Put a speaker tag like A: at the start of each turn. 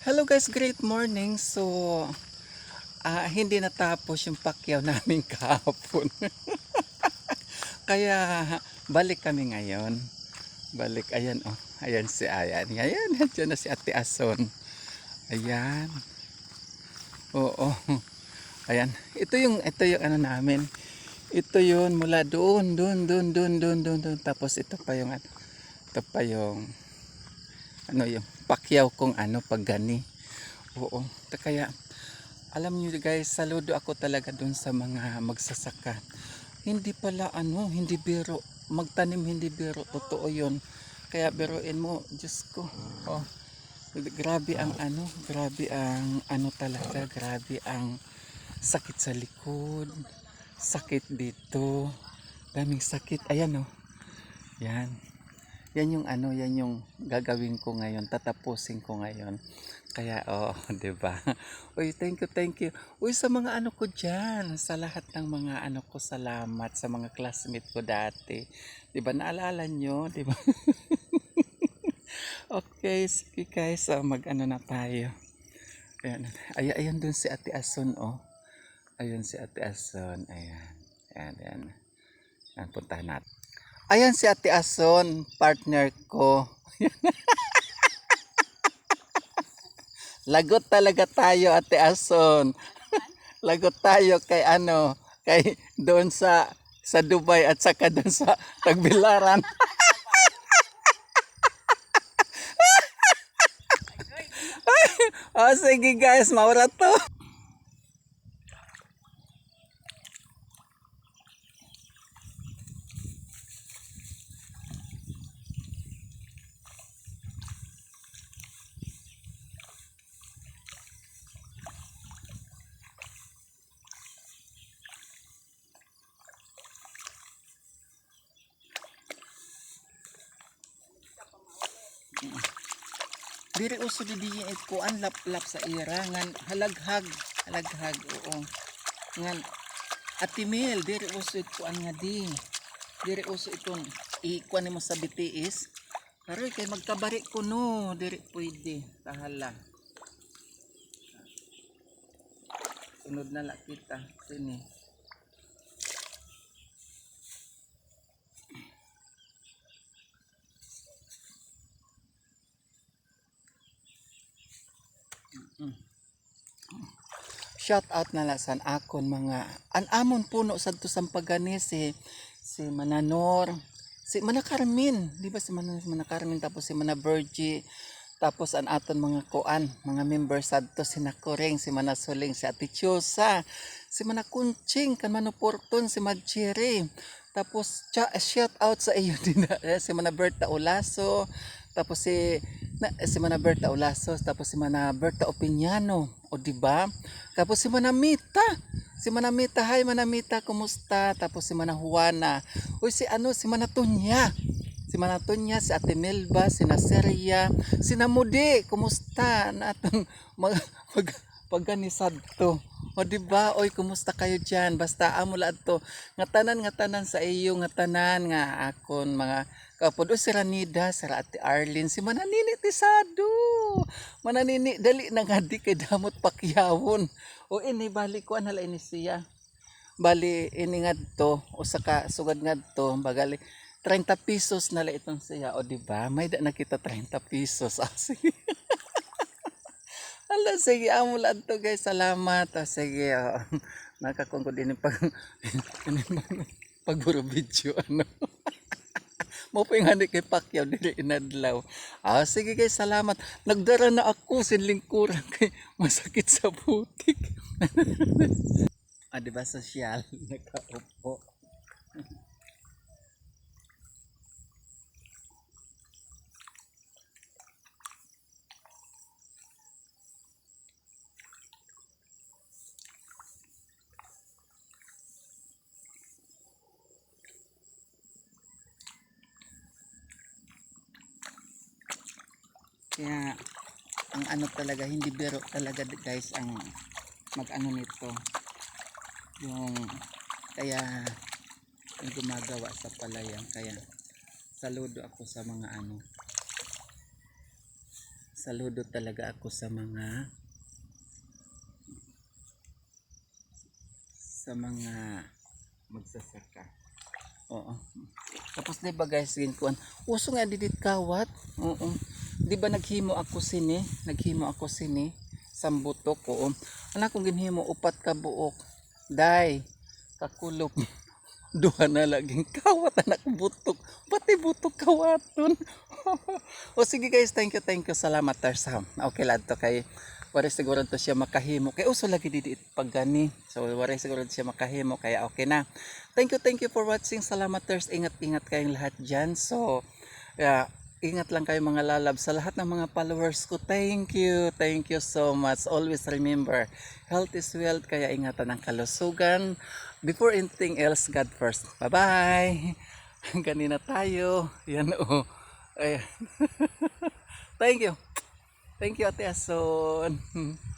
A: Hello guys, great morning. So, ah, hindi natapos yung pakyaw namin kahapon. Kaya, balik kami ngayon. Balik, ayan oh. Ayan si Ayan. Ayan, nandiyan na si Ate Ason. Ayan. Oo. Ayan. Ito yung, ito yung ano namin. Ito yun mula doon, doon, doon, doon, doon, doon, doon. Tapos ito pa yung, ano, ito pa yung, ano yung pakyaw kong ano pag gani. Oo. Kaya alam niyo guys, saludo ako talaga dun sa mga magsasaka. Hindi pala ano, hindi biro. Magtanim hindi biro. Totoo 'yon. Kaya biruin mo, Diyos ko. Oh. Grabe ang ano, grabe ang ano talaga, grabe ang sakit sa likod, sakit dito, daming sakit. Ayan oh. Yan. Yan yung ano, yan yung gagawin ko ngayon, tatapusin ko ngayon. Kaya, oh, 'di ba? Uy, thank you, thank you. Uy, sa mga ano ko diyan, sa lahat ng mga ano ko, salamat sa mga classmate ko dati. 'Di ba? Naalala nyo, 'di ba? okay, sige guys, ah, mag-ano na tayo. Ayan, ayan, ayan dun si Ate Ason, oh. Ayun si Ate Ason, ayan. Ayan, ayan. Ayan, puntahan natin. Ayan si Ate Ason, partner ko. Lagot talaga tayo, Ate Ason. Lagot tayo kay ano, kay doon sa sa Dubai at saka doon sa Tagbilaran. oh, sige guys, maura to. Diri uso di it ko an laplap sa ira ngan halaghag halaghag oo. Ngan atimil diri uso it ko an nga di diri uso itong ikuan nimo sa BTS karoy kay magkabari ko no diri pwede tahala. Sunod na la kita sini shout out na lasan akon mga anamon puno sadto sampagani si si Mananor si Manakarmin. Di ba si Mananor si Manakarmin tapos si Manabergi tapos an aton mga kuan mga members sadto si Nakoreng si Manasuling si Ate Chiosa si Manakunching kan Manuporton si Madchiri tapos cha, shout out sa iyo din eh, si Manaberta Olaso tapos si na, si Manaberta Olaso tapos si Manaberta Opiniano o di ba? Tapos si Manamita si Manamita hi Manamita kumusta? Tapos si Manahuana uy si ano si Manatunya si Manatunya si Ate Melba si Naseria si Namudi kumusta? Na atong mag, mag pagganisad to o di ba? Oy kumusta kayo diyan basta amo la to. Nga tanan nga tanan sa iyo nga tanan nga akon mga kapod. O si Ranida si Ate Arlene si Mananini Tisado. Mananini dali na nga di kay damot pakyawon. O ini bali ko anala ini siya. Bali ini nga to o saka sugad nga to bagali 30 pesos na la itong siya. O di ba? May da nakita 30 pesos. Ah, sige Ala, sige, amo to guys. Salamat. Ah, sige, ah, nakakong ko din pag, pagburo video, ano. Mo po yung hani kay Pacquiao, dili inadlaw. Ah, sige guys, salamat. Nagdara na ako sa lingkuran kay masakit sa butik. ah, di ba sosyal? Nakaupo. Kaya ang ano talaga hindi biro talaga guys ang mag ano nito yung kaya yung gumagawa sa palayan kaya saludo ako sa mga ano saludo talaga ako sa mga sa mga magsasaka. Oo. Tapos di ba guys, ginkuan. Uso nga didit kawat. Oo. Di ba naghimo ako sini? Naghimo ako sini sambutok ko. Anak kong ginhimo upat ka buok. Day, kakulop. Duha na laging kawat anak butok. Pati butok kawaton. o sige guys, thank you, thank you. Salamat Tarsam. Okay lad to kay wala siguro to siya makahimo. Kay uso lagi dito pag gani. So wala siguro siya makahimo kaya okay na. Thank you, thank you for watching. Salamat Tars. Ingat-ingat kayong lahat dyan. So, yeah, ingat lang kayo mga lalab sa lahat ng mga followers ko. Thank you. Thank you so much. Always remember, health is wealth. Kaya ingatan ang kalusugan. Before anything else, God first. Bye-bye. Ganina tayo. Yan o. Ayan. Thank you. Thank you, Ate Ason.